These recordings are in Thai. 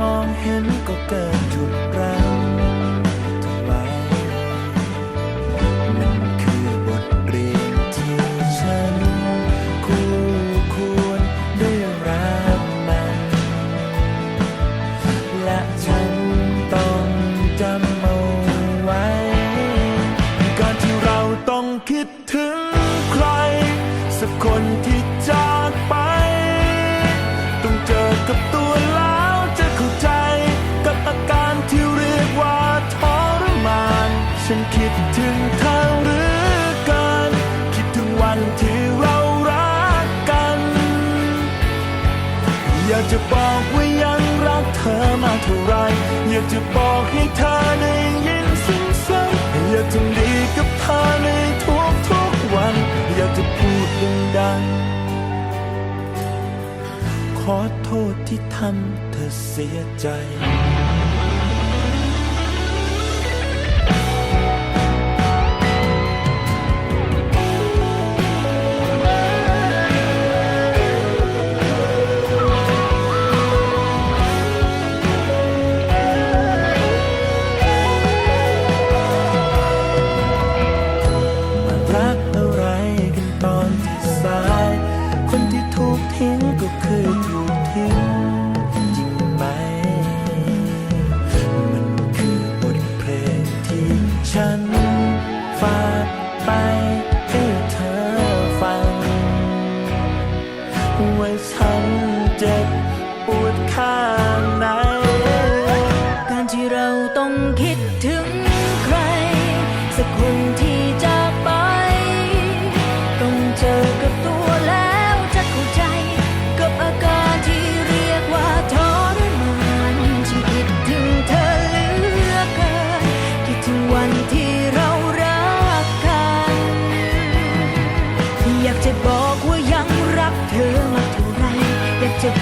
มองเห็นก็เกิดทุกรังทำไมมันคือบทเรียนที่ฉัน คู่ควรด้รับมัน และฉันต้องจำเอาไว้การที่เราต้องคิดถึงใคร สักคน มากเท่าไร อยากจะบอกให้เธอได้ยินสิ่งซ้ำอยากจะดีกับเธอในทุกทุกวัน อยากจะพูดดังๆขอโทษที่ทำเธอเสียใจ night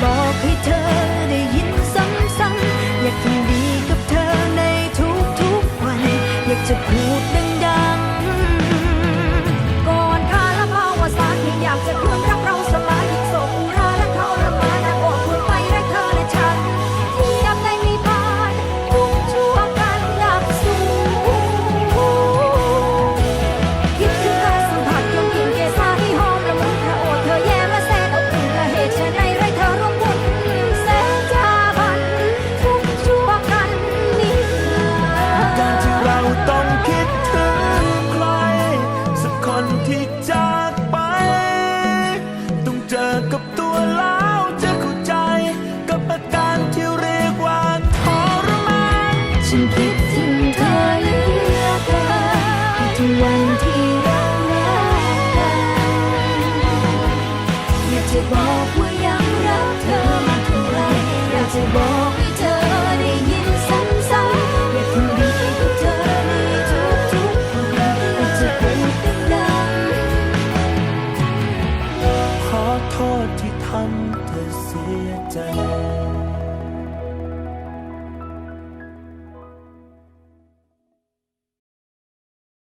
บอกให้เธอ ที่เรารักกันอยากจะบอก